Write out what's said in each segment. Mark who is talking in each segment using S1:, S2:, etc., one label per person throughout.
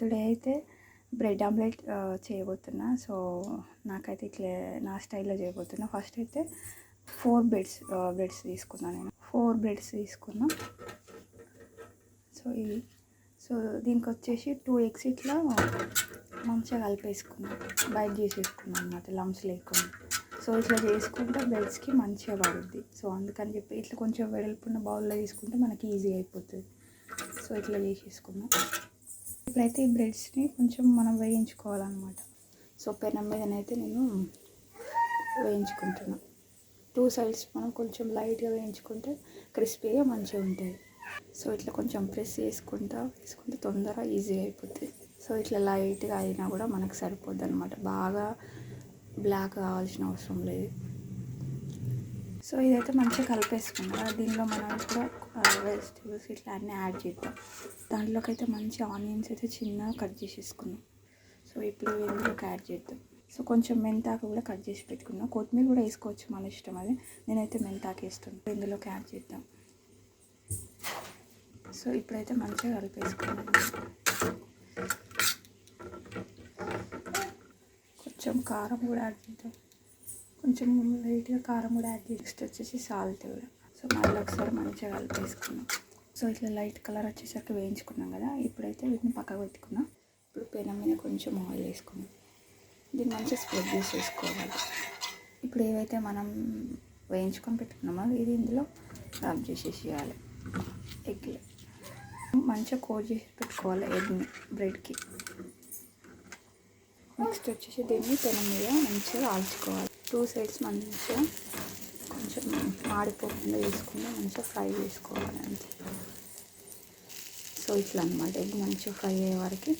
S1: Today అయితే bread omelette చేయబోతున్నా. So నాకైతే ఇట్లా నా స్టైల్లో చేయబోతున్నా. ఫస్ట్ అయితే ఫోర్ బ్రెడ్స్ బ్రెడ్స్ తీసుకున్నాను నేను. ఫోర్ బ్రెడ్స్ తీసుకున్నా. సో ఇవి సో దీనికి వచ్చేసి టూ ఎగ్స్ ఇట్లా మంచిగా కలిపేసుకున్నాం. బయట చేసేసుకున్నాం అన్నమాట లమ్స్ లేకుండా. సో ఇట్లా చేసుకుంటే బ్రెడ్స్కి మంచిగా పడుద్ది. సో అందుకని చెప్పి ఇట్లా కొంచెం వెడల్పున్న బౌల్లో తీసుకుంటే మనకి ఈజీ అయిపోతుంది. సో ఇట్లా చేసేసుకున్నాం. ఇప్పుడైతే ఈ బ్రెడ్స్ని కొంచెం మనం వేయించుకోవాలన్నమాట. సో పెనం మీదనైతే నేను వేయించుకుంటున్నాను టూ సైడ్స్ మనం కొంచెం లైట్గా వేయించుకుంటే క్రిస్పీగా మంచిగా ఉంటుంది సో ఇట్లా కొంచెం ప్రెస్ చేసుకుంటా వేసుకుంటే తొందరగా ఈజీగా అయిపోతుంది సో ఇట్లా లైట్గా అయినా కూడా మనకు సరిపోద్ది అనమాట బాగా బ్లాక్ కావాల్సిన అవసరం లేదు. సో ఇదైతే మంచిగా కలిపేసుకున్నాం. దీనిలో మనం కూడా వెజిటేబుల్స్ ఇట్లా అన్నీ యాడ్ చేద్దాం. దాంట్లోకి అయితే మంచి ఆనియన్స్ అయితే చిన్నగా కట్ చేసేసుకున్నాం. సో ఇప్పుడు ఇందులోకి యాడ్ చేద్దాం. సో కొంచెం మెంతాకు కూడా కట్ చేసి పెట్టుకున్నాం. కొత్తిమీర కూడా వేసుకోవచ్చు మన ఇష్టం అది. నేనైతే మెంతాకు వేస్తున్నాను ఇందులోకి యాడ్ చేద్దాం. సో ఇప్పుడైతే మంచిగా కలిపేసుకున్నాం. కొంచెం కారం కూడా యాడ్ చేద్దాం. కొంచెం లైట్గా కారం కూడా యాడ్ చేసి నెక్స్ట్ వచ్చేసి సాల్ట్ కూడా సో మళ్ళీ ఒకసారి మంచిగా కలిపేసుకున్నాం సో ఇట్లా లైట్ కలర్ వచ్చేసరికి వేయించుకున్నాం కదా ఇప్పుడైతే వీటిని పక్కకు పెట్టుకున్నాం ఇప్పుడు పెనం మీద కొంచెం ఆయిల్ వేసుకున్నాం దీన్ని మంచిగా స్ప్రెడ్ చేసేసుకోవాలి. ఇప్పుడు ఏవైతే మనం వేయించుకొని పెట్టుకున్నామో ఇది ఇందులో రబ్ చేసేసేయాలి. ఎగ్లో మంచిగా కోట్ చేసి పెట్టుకోవాలి ఎగ్ని బ్రెడ్కి. నెక్స్ట్ వచ్చేసి దీన్ని పెనం మీద మంచిగా ఆల్చుకోవాలి. టూ సైడ్స్ మంచిగా కొంచెం మాడిపోకుండా వేసుకుని మంచిగా ఫ్రై చేసుకోవాలి సో ఇట్లా అనమాట ఎగ్ మంచిగా ఫ్రై అయ్యే వరకు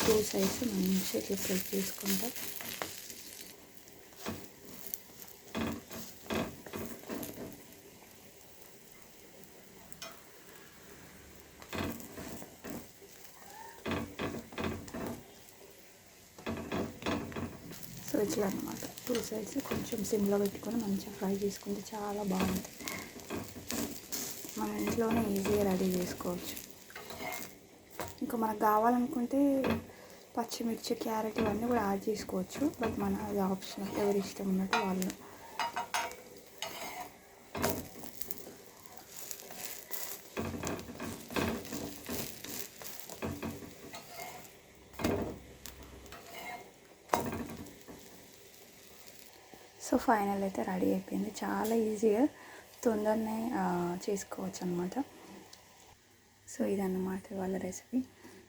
S1: టూ సైడ్స్ మంచిగా ఇట్లా ఫ్రై చేసుకుంటా. సో ఇట్లా అనమాట టూ సైడ్స్ కొంచెం సిమ్లో పెట్టుకొని మంచిగా ఫ్రై చేసుకుంటే చాలా బాగుంటుంది. మన ఇంట్లోనే ఈజీగా రెడీ చేసుకోవచ్చు. ఇంకా మనకు కావాలనుకుంటే పచ్చిమిర్చి క్యారెట్ ఇవన్నీ కూడా యాడ్ చేసుకోవచ్చు. బట్ మన అది ఆప్షన్ ఎవరి ఇష్టం ఉన్నట్టు వాళ్ళు సో ఫైనల్ అయితే రెడీ అయిపోయింది. చాలా ఈజీగా తొందరనే చేసుకోవచ్చు అనమాట సో ఇదన్నమాట వాళ్ళ రెసిపీ.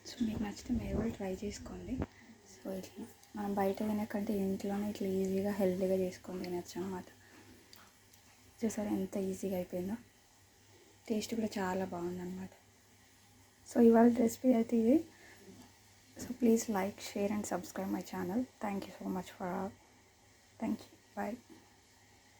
S1: సో మీకు నచ్చితే మీరు కూడా ట్రై చేసుకోండి. సో ఇట్లా మనం బయట తినకంటే ఇంట్లోనే ఇట్లా ఈజీగా హెల్తీగా చేసుకొని తినచ్చు అనమాట చూసారా ఎంత ఈజీగా అయిపోయిందో. టేస్ట్ కూడా చాలా బాగుందన్నమాట. సో ఇవాళ రెసిపీ అయితే ఇది. So please like share and subscribe my channel. Thank you so much for thank you. Bye.